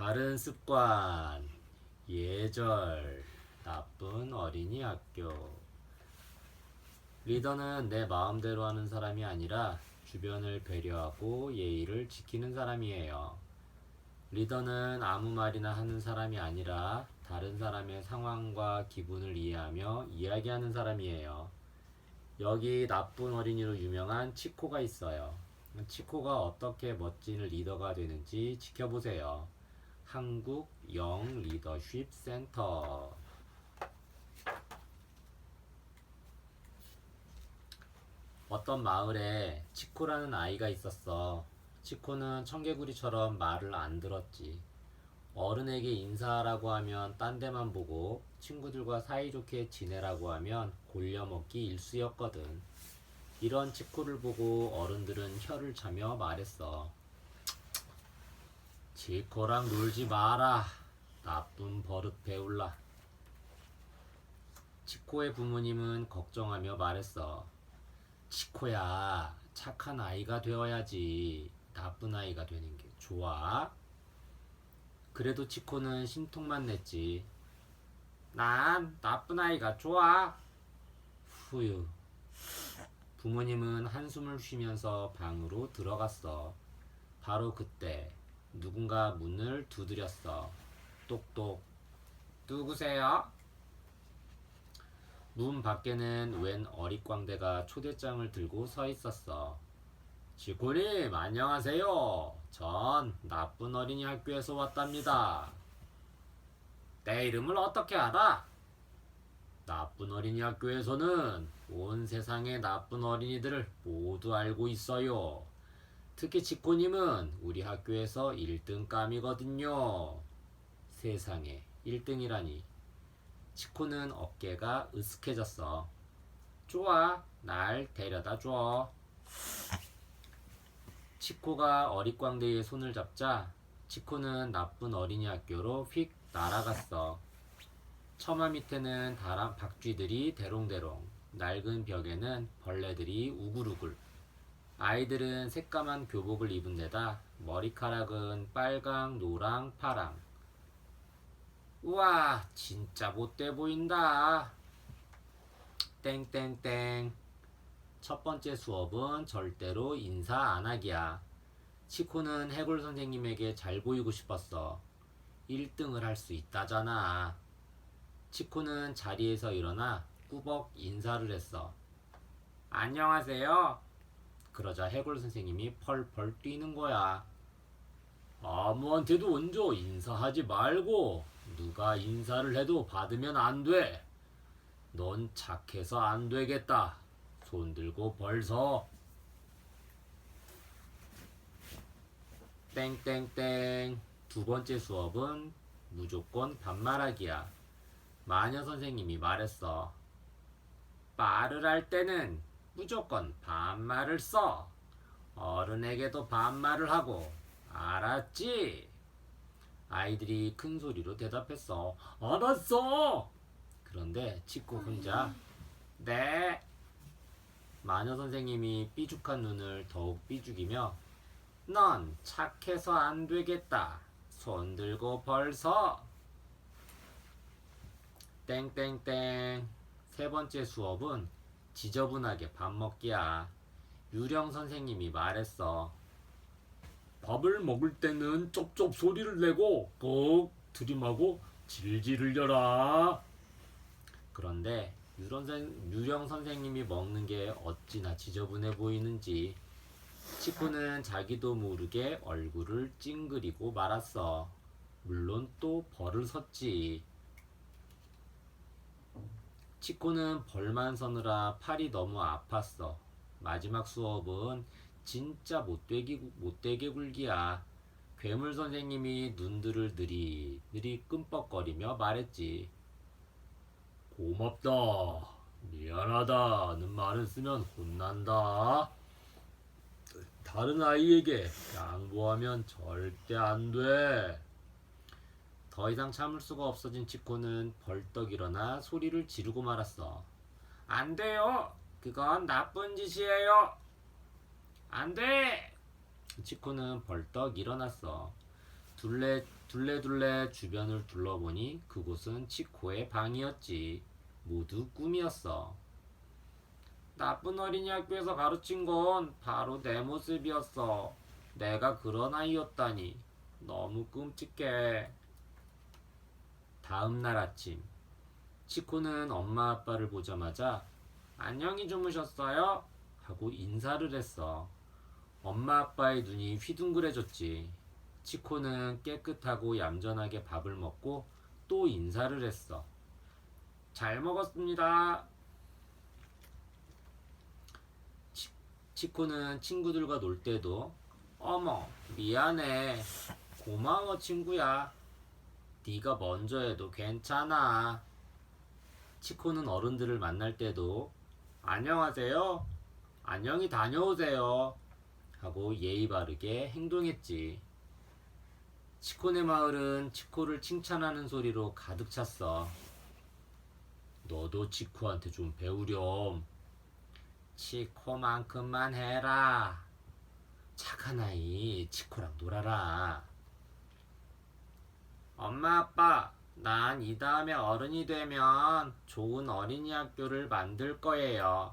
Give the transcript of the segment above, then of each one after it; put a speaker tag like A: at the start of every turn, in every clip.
A: 다른 습관 예절 나쁜 어린이 학교 리더는 내 마음대로 하는 사람이 아니라 주변을 배려하고 예의를 지키는 사람이에요. 리더는 아무 말이나 하는 사람이 아니라 다른 사람의 상황과 기분을 이해하며 이야기하는 사람이에요. 여기 나쁜 어린이로 유명한 치코가 있어요. 치코가 어떻게 멋진 리더가 되는지 지켜보세요. 한국 영 리더십 센터. 어떤 마을에 치코라는 아이가 있었어. 치코는 청개구리처럼 말을 안 들었지. 어른에게 인사하라고 하면 딴 데만 보고 친구들과 사이좋게 지내라고 하면 골려먹기 일쑤였거든. 이런 치코를 보고 어른들은 혀를 차며 말했어. 치코랑 놀지 마라. 나쁜 버릇 배울라. 치코의 부모님은 걱정하며 말했어. 치코야, 착한 아이가 되어야지. 나쁜 아이가 되는 게 좋아. 그래도 치코는 심통만 냈지. 난 나쁜 아이가 좋아. 후유. 부모님은 한숨을 쉬면서 방으로 들어갔어. 바로 그때 누군가 문을 두드렸어. 똑똑. 누구세요? 문 밖에는 웬 어릿광대가 초대장을 들고 서 있었어. 지코님, 안녕하세요. 전 나쁜 어린이 학교에서 왔답니다. 내 이름을 어떻게 알아? 나쁜 어린이 학교에서는 온 세상의 나쁜 어린이들을 모두 알고 있어요. 특히 지코님은 우리 학교에서 1등감이거든요. 세상에 1등이라니. 치코는 어깨가 으쓱해졌어. 좋아, 날 데려다 줘. 치코가 어릿광대의 손을 잡자 치코는 나쁜 어린이 학교로 휙 날아갔어. 처마 밑에는 다람 박쥐들이 대롱대롱, 낡은 벽에는 벌레들이 우글우글. 아이들은 새까만 교복을 입은 데다 머리카락은 빨강, 노랑, 파랑. 우와, 진짜 못돼 보인다. 땡땡땡. 첫 번째 수업은 절대로 인사 안 하기야. 치코는 해골 선생님에게 잘 보이고 싶었어. 1등을 할 수 있다잖아. 치코는 자리에서 일어나 꾸벅 인사를 했어. 안녕하세요. 그러자 해골 선생님이 펄펄 뛰는 거야. 아무한테도 먼저 인사하지 말고 누가 인사를 해도 받으면 안 돼. 넌 착해서 안 되겠다. 손 들고 벌서. 땡땡땡. 두 번째 수업은 무조건 반말하기야. 마녀 선생님이 말했어. 말을 할 때는 무조건 반말을 써. 어른에게도 반말을 하고, 알았지? 아이들이 큰 소리로 대답했어. 알았어! 그런데 치코 혼자, 네. 마녀 선생님이 삐죽한 눈을 더욱 삐죽이며, 넌 착해서 안 되겠다. 손 들고 벌서. 땡땡땡. 세 번째 수업은 지저분하게 밥 먹기야. 유령 선생님이 말했어. 밥을 먹을 때는 쩝쩝 소리를 내고 꼭 들이마고 질질 흘려라. 그런데 유령, 선생님이 먹는 게 어찌나 지저분해 보이는지 치코는 자기도 모르게 얼굴을 찡그리고 말았어. 물론 또 벌을 섰지. 치코는 벌만 서느라 팔이 너무 아팠어. 마지막 수업은 진짜 못되기, 못되게 굴기야. 괴물 선생님이 눈들을 느리느리 끔뻑거리며 말했지. 고맙다. 미안하다는 말을 쓰면 혼난다. 다른 아이에게 양보하면 절대 안 돼. 더 이상 참을 수가 없어진 치코는 벌떡 일어나 소리를 지르고 말았어. 안 돼요. 그건 나쁜 짓이에요. 안 돼. 치코는 벌떡 일어났어. 둘레 둘레둘레 주변을 둘러보니 그곳은 치코의 방이었지. 모두 꿈이었어. 나쁜 어린이 학교에서 가르친 건 바로 내 모습이었어. 내가 그런 아이였다니. 너무 끔찍해. 다음 날 아침, 치코는 엄마 아빠를 보자마자 안녕히 주무셨어요? 하고 인사를 했어. 엄마 아빠의 눈이 휘둥그레졌지. 치코는 깨끗하고 얌전하게 밥을 먹고 또 인사를 했어. 잘 먹었습니다. 치, 치코는 친구들과 놀 때도 어머 미안해 고마워 친구야 네가 먼저 해도 괜찮아. 치코는 어른들을 만날 때도 안녕하세요. 안녕히 다녀오세요. 하고 예의 바르게 행동했지. 치코네 마을은 치코를 칭찬하는 소리로 가득 찼어. 너도 치코한테 좀 배우렴. 치코만큼만 해라. 착한 아이 치코랑 놀아라 엄마 아빠 난 이 다음에 어른이 되면 좋은 어린이 학교를 만들 거예요.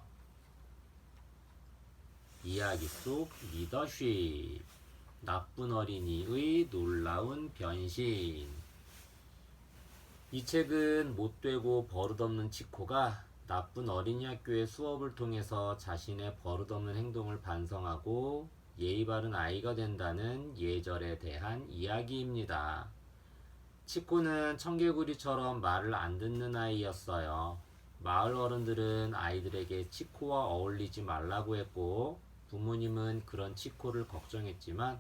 A: 이야기 속 리더십. 나쁜 어린이의 놀라운 변신. 이 책은 못되고 버릇없는 치코가 나쁜 어린이 학교의 수업을 통해서 자신의 버릇없는 행동을 반성하고 예의 바른 아이가 된다는 예절에 대한 이야기입니다. 치코는 청개구리처럼 말을 안 듣는 아이였어요. 마을 어른들은 아이들에게 치코와 어울리지 말라고 했고 부모님은 그런 치코를 걱정했지만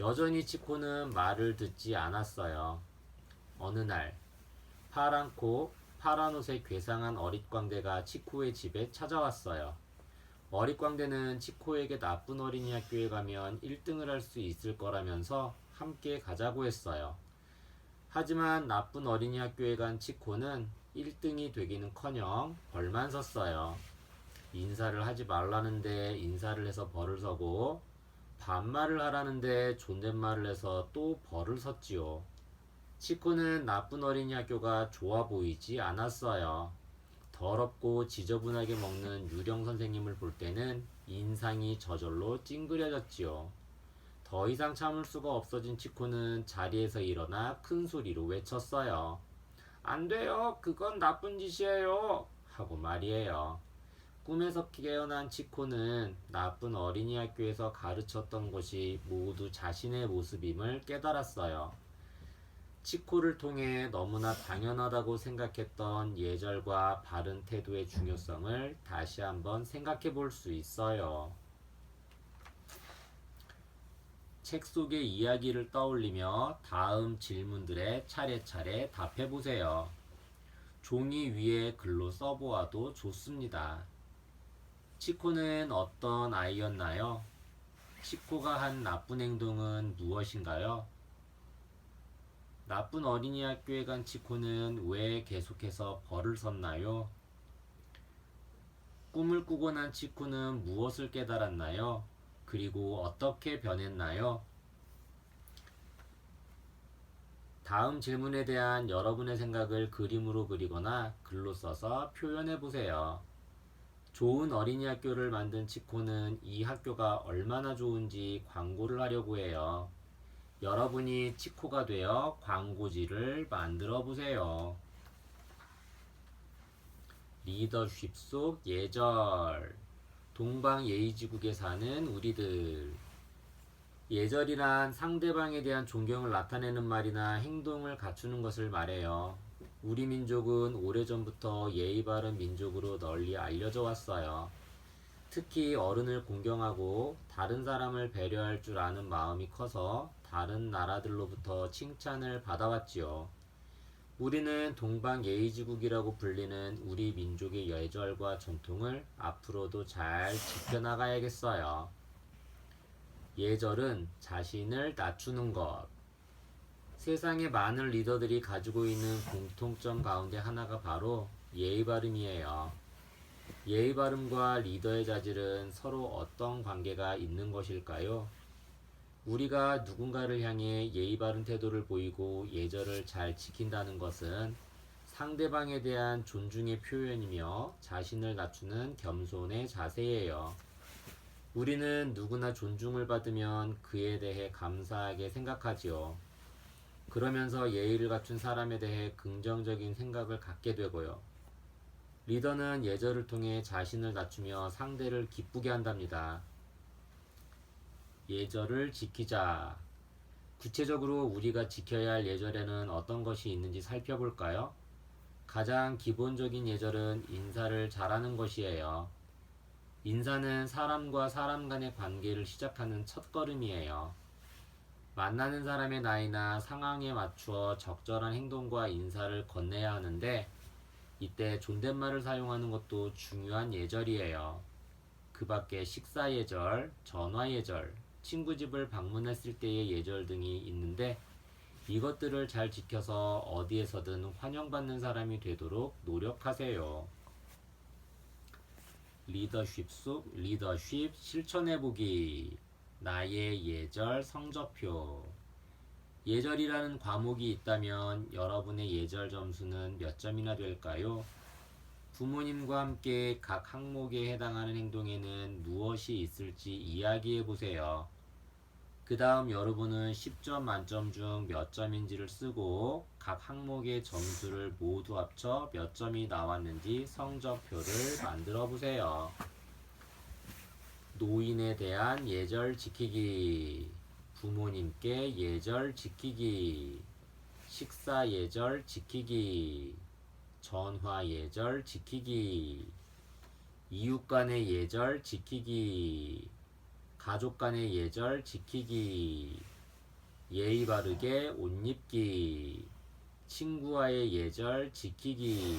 A: 여전히 치코는 말을 듣지 않았어요. 어느 날 파란 코, 파란 옷에 괴상한 어릿광대가 치코의 집에 찾아왔어요. 어릿광대는 치코에게 나쁜 어린이 학교에 가면 1등을 할 수 있을 거라면서 함께 가자고 했어요. 하지만 나쁜 어린이 학교에 간 치코는 1등이 되기는 커녕 벌만 섰어요. 인사를 하지 말라는데 인사를 해서 벌을 서고 반말을 하라는데 존댓말을 해서 또 벌을 섰지요. 치코는 나쁜 어린이 학교가 좋아 보이지 않았어요. 더럽고 지저분하게 먹는 유령 선생님을 볼 때는 인상이 저절로 찡그려졌지요. 더 이상 참을 수가 없어진 치코는 자리에서 일어나 큰 소리로 외쳤어요. 안 돼요. 그건 나쁜 짓이에요. 하고 말이에요. 꿈에서 깨어난 치코는 나쁜 어린이 학교에서 가르쳤던 것이 모두 자신의 모습임을 깨달았어요. 치코를 통해 너무나 당연하다고 생각했던 예절과 바른 태도의 중요성을 다시 한번 생각해 볼 수 있어요. 책 속의 이야기를 떠올리며 다음 질문들에 차례차례 답해 보세요. 종이 위에 글로 써보아도 좋습니다. 치코는 어떤 아이였나요? 치코가 한 나쁜 행동은 무엇인가요? 나쁜 어린이 학교에 간 치코는 왜 계속해서 벌을 섰나요? 꿈을 꾸고 난 치코는 무엇을 깨달았나요? 그리고 어떻게 변했나요? 다음 질문에 대한 여러분의 생각을 그림으로 그리거나 글로 써서 표현해 보세요. 좋은 어린이 학교를 만든 치코는 이 학교가 얼마나 좋은지 광고를 하려고 해요. 여러분이 치코가 되어 광고지를 만들어 보세요. 리더십 속 예절. 동방 예의지국에 사는 우리들. 예절이란 상대방에 대한 존경을 나타내는 말이나 행동을 갖추는 것을 말해요. 우리 민족은 오래전부터 예의 바른 민족으로 널리 알려져 왔어요. 특히 어른을 공경하고 다른 사람을 배려할 줄 아는 마음이 커서 다른 나라들로부터 칭찬을 받아왔지요. 우리는 동방 예의지국이라고 불리는 우리 민족의 예절과 전통을 앞으로도 잘 지켜나가야겠어요. 예절은 자신을 낮추는 것. 세상의 많은 리더들이 가지고 있는 공통점 가운데 하나가 바로 예의 바름이에요. 예의 바름과 리더의 자질은 서로 어떤 관계가 있는 것일까요? 우리가 누군가를 향해 예의 바른 태도를 보이고 예절을 잘 지킨다는 것은 상대방에 대한 존중의 표현이며 자신을 낮추는 겸손의 자세예요. 우리는 누구나 존중을 받으면 그에 대해 감사하게 생각하지요. 그러면서 예의를 갖춘 사람에 대해 긍정적인 생각을 갖게 되고요. 리더는 예절을 통해 자신을 낮추며 상대를 기쁘게 한답니다. 예절을 지키자. 구체적으로 우리가 지켜야 할 예절에는 어떤 것이 있는지 살펴볼까요? 가장 기본적인 예절은 인사를 잘하는 것이에요. 인사는 사람과 사람 간의 관계를 시작하는 첫걸음이에요. 만나는 사람의 나이나 상황에 맞추어 적절한 행동과 인사를 건네야 하는데 이때 존댓말을 사용하는 것도 중요한 예절이에요. 그 밖에 식사 예절, 전화 예절, 친구 집을 방문했을 때의 예절 등이 있는데 이것들을 잘 지켜서 어디에서든 환영받는 사람이 되도록 노력하세요. 리더십 속 리더십 실천해보기 나의 예절 성적표 예절이라는 과목이 있다면 여러분의 예절 점수는 몇 점이나 될까요? 부모님과 함께 각 항목에 해당하는 행동에는 무엇이 있을지 이야기해 보세요. 그 다음 여러분은 10점 만점 중 몇 점인지를 쓰고 각 항목의 점수를 모두 합쳐 몇 점이 나왔는지 성적표를 만들어 보세요. 노인에 대한 예절 지키기, 부모님께 예절 지키기, 식사 예절 지키기, 전화 예절 지키기, 이웃 간의 예절 지키기, 가족 간의 예절 지키기, 예의 바르게 옷 입기, 친구와의 예절 지키기,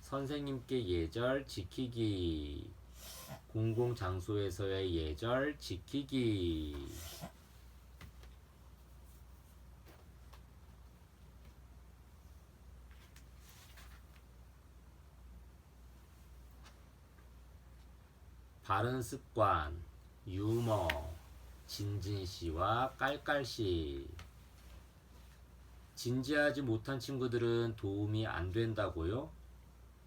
A: 선생님께 예절 지키기, 공공장소에서의 예절 지키기. 바른 습관, 유머, 진진씨와 깔깔씨. 진지하지 못한 친구들은 도움이 안 된다고요?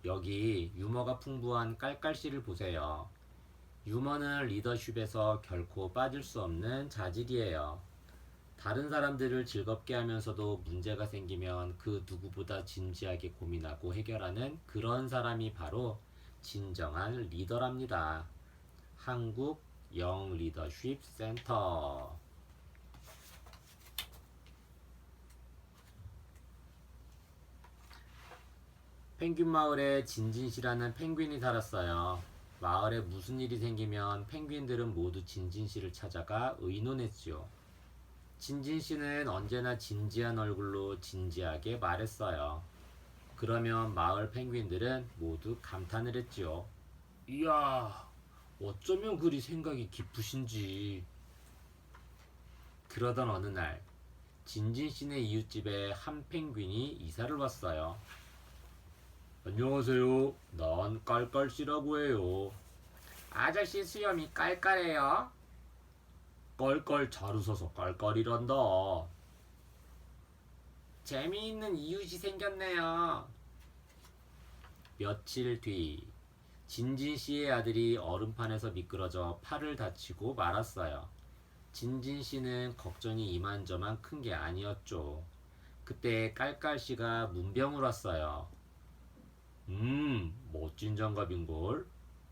A: 여기 유머가 풍부한 깔깔씨를 보세요. 유머는 리더십에서 결코 빠질 수 없는 자질이에요. 다른 사람들을 즐겁게 하면서도 문제가 생기면 그 누구보다 진지하게 고민하고 해결하는 그런 사람이 바로 진정한 리더랍니다. 한국 영 리더십 센터. 펭귄 마을에 진진씨라는 펭귄이 살았어요. 마을에 무슨 일이 생기면 펭귄들은 모두 진진씨를 찾아가 의논했지요. 진진씨는 언제나 진지한 얼굴로 진지하게 말했어요. 그러면 마을 펭귄들은 모두 감탄을 했지요. 이야, 어쩌면 그리 생각이 깊으신지. 그러던 어느 날, 진진 씨네 이웃집에 한 펭귄이 이사를 왔어요. 안녕하세요. 난 깔깔 씨라고 해요. 아저씨 수염이 깔깔해요. 깔깔 잘 웃어서 깔깔이란다. 재미있는 이웃이 생겼네요. 며칠 뒤 진진 씨의 아들이 얼음판에서 미끄러져 팔을 다치고 말았어요. 진진 씨는 걱정이 이만저만 큰 게 아니었죠. 그때 깔깔 씨가 문병을 왔어요. 음, 멋진 장갑인걸.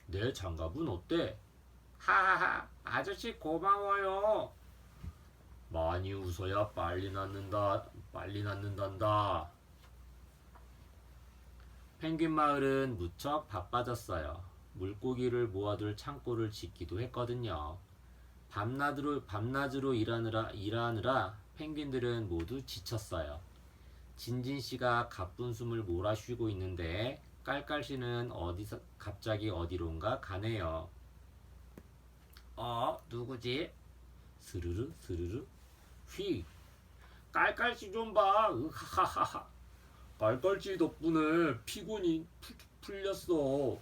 A: 내 장갑은 어때? 하하하, 아저씨 고마워요. 많이 웃어야 빨리 낫는다, 빨리 낫는단다. 펭귄 마을은 무척 바빠졌어요. 물고기를 모아둘 창고를 짓기도 했거든요. 밤낮으로, 밤낮으로 일하느라, 일하느라 펭귄들은 모두 지쳤어요. 진진 씨가 가쁜 숨을 몰아 쉬고 있는데 깔깔 씨는 어디서 갑자기 어디론가 가네요. 어, 누구지? 스르르 스르르 휙 깔깔 씨 좀 봐 으하하하하 깔깔씨 덕분에 피곤이 풀, 풀렸어.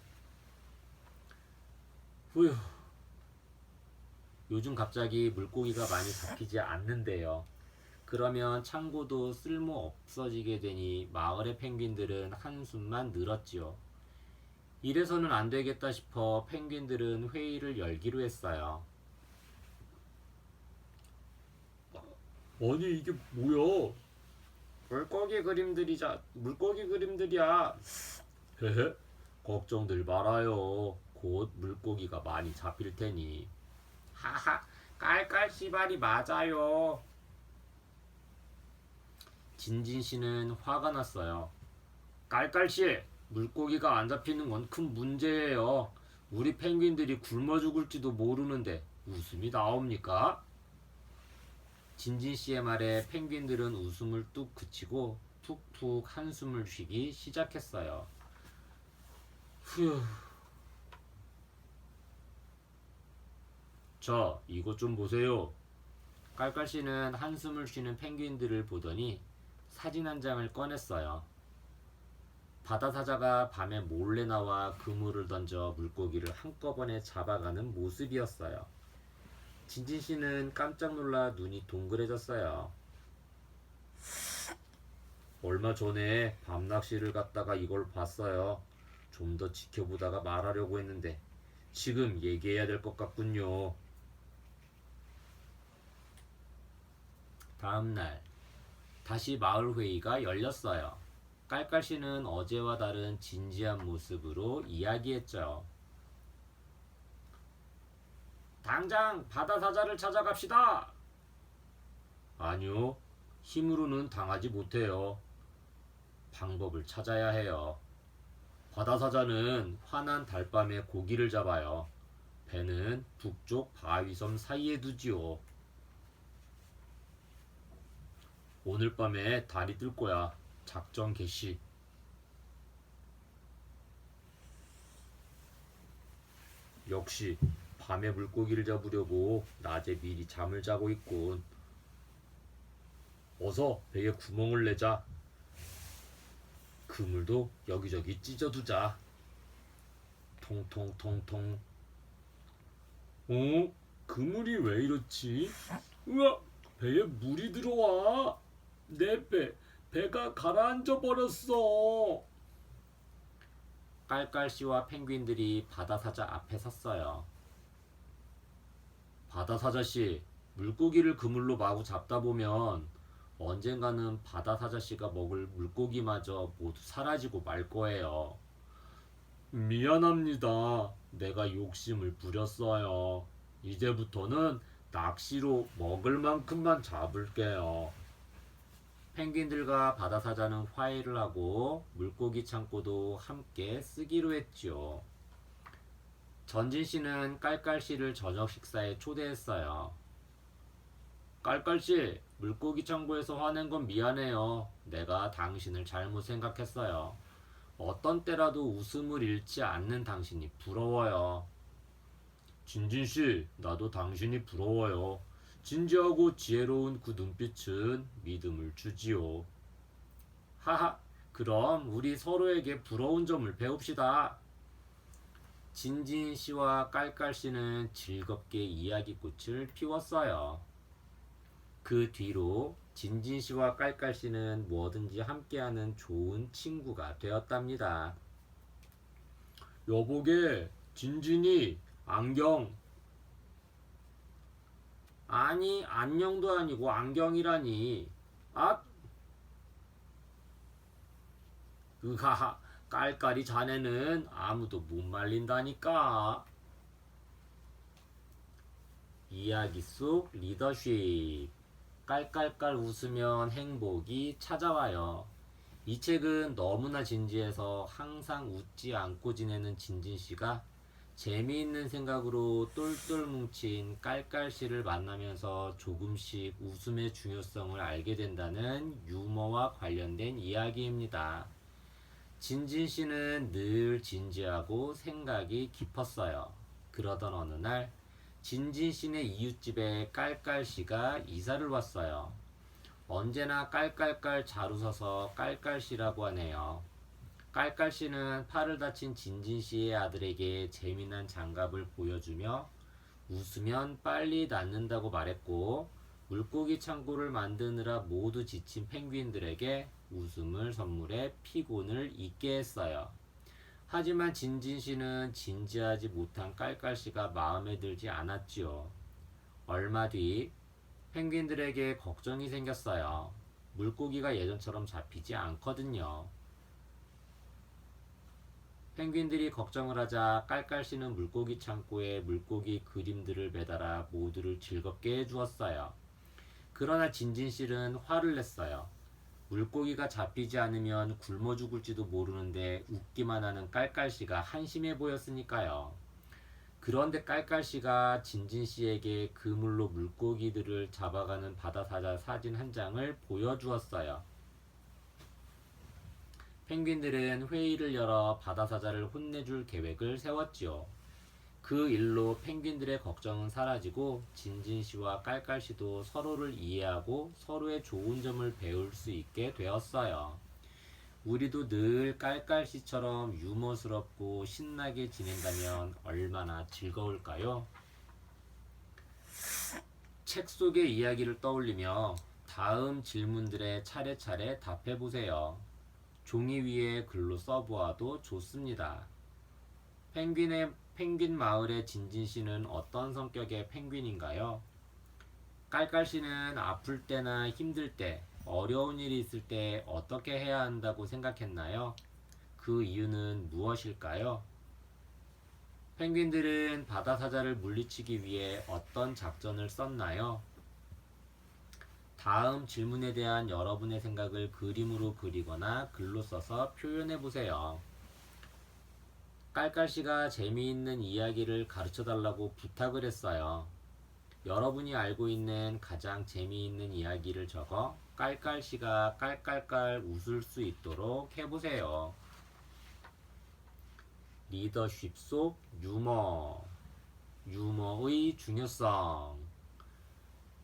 A: 후휴. 요즘 갑자기 물고기가 많이 잡히지 않는데요. 그러면 창고도 쓸모 없어지게 되니 마을의 펭귄들은 한숨만 늘었지요. 이래서는 안 되겠다 싶어 펭귄들은 회의를 열기로 했어요. 아니 이게 뭐야? 물고기 그림들이자 물고기 그림들이야. 헤헤. 걱정들 말아요. 곧 물고기가 많이 잡힐 테니. 하하. 깔깔 씨발이 맞아요. 진진 씨는 화가 났어요. 깔깔 씨, 물고기가 안 잡히는 건 큰 문제예요. 우리 펭귄들이 굶어 죽을지도 모르는데 웃음이 나옵니까? 진진 씨의 말에 펭귄들은 웃음을 뚝 그치고 툭툭 한숨을 쉬기 시작했어요. 휴. 자, 이것 좀 보세요. 깔깔 씨는 한숨을 쉬는 펭귄들을 보더니 사진 한 장을 꺼냈어요. 바다 사자가 밤에 몰래 나와 그물을 던져 물고기를 한꺼번에 잡아가는 모습이었어요. 진진 씨는 깜짝 놀라 눈이 동그래졌어요. 얼마 전에 밤 낚시를 갔다가 이걸 봤어요. 좀 더 지켜보다가 말하려고 했는데 지금 얘기해야 될 것 같군요. 다음 날 다시 마을 회의가 열렸어요. 깔깔 씨는 어제와 다른 진지한 모습으로 이야기했죠. 당장 바다 사자를 찾아갑시다. 아니요. 힘으로는 당하지 못해요. 방법을 찾아야 해요. 바다 사자는 환한 달밤에 고기를 잡아요. 배는 북쪽 바위섬 사이에 두지요. 오늘 밤에 달이 뜰 거야. 작전 개시. 역시 밤에 물고기를 잡으려고 낮에 미리 잠을 자고 있군. 어서 배에 구멍을 내자. 그물도 여기저기 찢어두자. 통통통통. 어? 그물이 왜 이렇지? 우와, 배에 물이 들어와. 내 배, 배가 가라앉아 버렸어. 깔깔 씨와 펭귄들이 바다 사자 앞에 섰어요. 바다 사자 씨, 물고기를 그물로 마구 잡다 보면 언젠가는 바다 사자 씨가 먹을 물고기마저 모두 사라지고 말 거예요. 미안합니다. 내가 욕심을 부렸어요. 이제부터는 낚시로 먹을 만큼만 잡을게요. 펭귄들과 바다 사자는 화해를 하고 물고기 창고도 함께 쓰기로 했지요. 전진 씨는 깔깔 씨를 저녁 식사에 초대했어요. 깔깔 씨, 물고기 창고에서 화낸 건 미안해요. 내가 당신을 잘못 생각했어요. 어떤 때라도 웃음을 잃지 않는 당신이 부러워요. 진진 씨, 나도 당신이 부러워요. 진지하고 지혜로운 그 눈빛은 믿음을 주지요. 하하, 그럼 우리 서로에게 부러운 점을 배웁시다. 진진 씨와 깔깔 씨는 즐겁게 이야기꽃을 피웠어요. 그 뒤로 진진 씨와 깔깔 씨는 뭐든지 함께하는 좋은 친구가 되었답니다. 여보게, 진진이 안경. 아니, 안녕도 아니고 안경이라니. 아, 으하하, 깔깔이 자네는 아무도 못 말린다니까. 이야기 속 리더십. 깔깔깔 웃으면 행복이 찾아와요. 이 책은 너무나 진지해서 항상 웃지 않고 지내는 진진 씨가 재미있는 생각으로 똘똘 뭉친 깔깔 씨를 만나면서 조금씩 웃음의 중요성을 알게 된다는 유머와 관련된 이야기입니다. 진진 씨는 늘 진지하고 생각이 깊었어요. 그러던 어느 날 진진 씨네 이웃집에 깔깔 씨가 이사를 왔어요. 언제나 깔깔깔 잘 웃어서 깔깔 씨라고 하네요. 깔깔 씨는 팔을 다친 진진 씨의 아들에게 재미난 장갑을 보여주며 웃으면 빨리 낫는다고 말했고 물고기 창고를 만드느라 모두 지친 펭귄들에게 웃음을 선물해 피곤을 잊게 했어요. 하지만 진진 씨는 진지하지 못한 깔깔 씨가 마음에 들지 않았지요. 얼마 뒤 펭귄들에게 걱정이 생겼어요. 물고기가 예전처럼 잡히지 않거든요. 펭귄들이 걱정을 하자 깔깔 씨는 물고기 창고에 물고기 그림들을 매달아 모두를 즐겁게 해주었어요. 그러나 진진 씨는 화를 냈어요. 물고기가 잡히지 않으면 굶어 죽을지도 모르는데 웃기만 하는 깔깔 씨가 한심해 보였으니까요. 그런데 깔깔 씨가 진진 씨에게 그물로 물고기들을 잡아가는 바다 사자 사진 한 장을 보여주었어요. 펭귄들은 회의를 열어 바다 사자를 혼내줄 계획을 세웠지요. 그 일로 펭귄들의 걱정은 사라지고 진진 씨와 깔깔 씨도 서로를 이해하고 서로의 좋은 점을 배울 수 있게 되었어요. 우리도 늘 깔깔 씨처럼 유머스럽고 신나게 지낸다면 얼마나 즐거울까요? 책 속의 이야기를 떠올리며 다음 질문들에 차례차례 답해 보세요. 종이 위에 글로 써보아도 좋습니다. 펭귄의 펭귄 마을의 진진 씨는 어떤 성격의 펭귄인가요? 깔깔 씨는 아플 때나 힘들 때, 어려운 일이 있을 때 어떻게 해야 한다고 생각했나요? 그 이유는 무엇일까요? 펭귄들은 바다 사자를 물리치기 위해 어떤 작전을 썼나요? 다음 질문에 대한 여러분의 생각을 그림으로 그리거나 글로 써서 표현해 보세요. 깔깔씨가 재미있는 이야기를 가르쳐 달라고 부탁을 했어요. 여러분이 알고 있는 가장 재미있는 이야기를 적어 깔깔씨가 깔깔깔 웃을 수 있도록 해보세요. 리더십 속 유머. 유머의 중요성.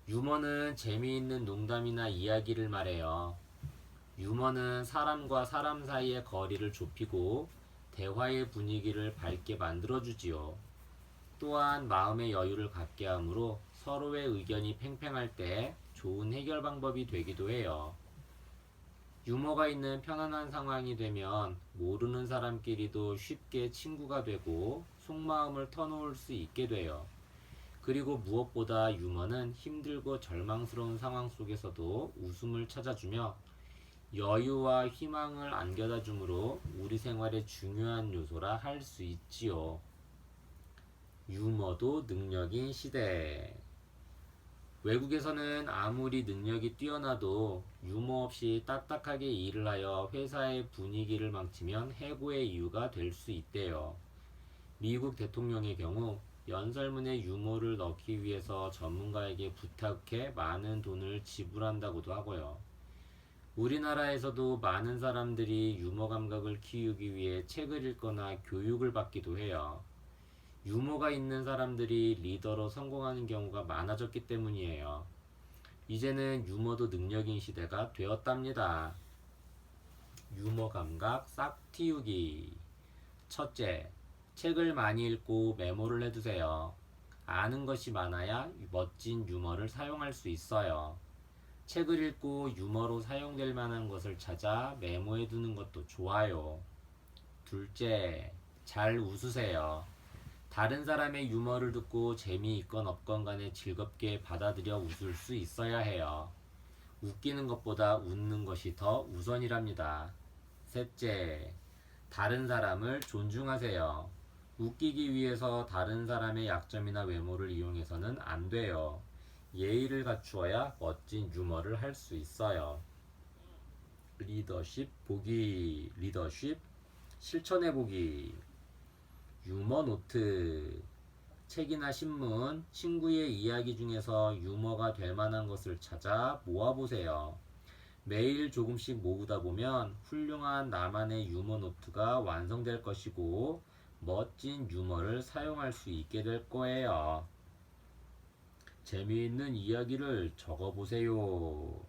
A: 유머는 재미있는 농담이나 이야기를 말해요. 유머는 사람과 사람 사이의 거리를 좁히고 대화의 분위기를 밝게 만들어주지요. 또한 마음의 여유를 갖게 하므로 서로의 의견이 팽팽할 때 좋은 해결 방법이 되기도 해요. 유머가 있는 편안한 상황이 되면 모르는 사람끼리도 쉽게 친구가 되고 속마음을 터놓을 수 있게 돼요. 그리고 무엇보다 유머는 힘들고 절망스러운 상황 속에서도 웃음을 찾아주며 여유와 희망을 안겨다 주므로 우리 생활의 중요한 요소라 할 수 있지요. 유머도 능력인 시대. 외국에서는 아무리 능력이 뛰어나도 유머 없이 딱딱하게 일을 하여 회사의 분위기를 망치면 해고의 이유가 될 수 있대요. 미국 대통령의 경우 연설문에 유머를 넣기 위해서 전문가에게 부탁해 많은 돈을 지불한다고도 하고요. 우리나라에서도 많은 사람들이 유머 감각을 키우기 위해 책을 읽거나 교육을 받기도 해요. 유머가 있는 사람들이 리더로 성공하는 경우가 많아졌기 때문이에요. 이제는 유머도 능력인 시대가 되었답니다. 유머 감각 싹 틔우기. 첫째, 책을 많이 읽고 메모를 해두세요. 아는 것이 많아야 멋진 유머를 사용할 수 있어요. 책을 읽고 유머로 사용될 만한 것을 찾아 메모해 두는 것도 좋아요. 둘째, 잘 웃으세요. 다른 사람의 유머를 듣고 재미있건 없건 간에 즐겁게 받아들여 웃을 수 있어야 해요. 웃기는 것보다 웃는 것이 더 우선이랍니다. 셋째, 다른 사람을 존중하세요. 웃기기 위해서 다른 사람의 약점이나 외모를 이용해서는 안 돼요. 예의를 갖추어야 멋진 유머를 할 수 있어요. 리더십 보기, 리더십 실천해 보기, 유머 노트, 책이나 신문, 친구의 이야기 중에서 유머가 될 만한 것을 찾아 모아보세요. 매일 조금씩 모으다 보면 훌륭한 나만의 유머 노트가 완성될 것이고 멋진 유머를 사용할 수 있게 될 거예요. 재미있는 이야기를 적어보세요.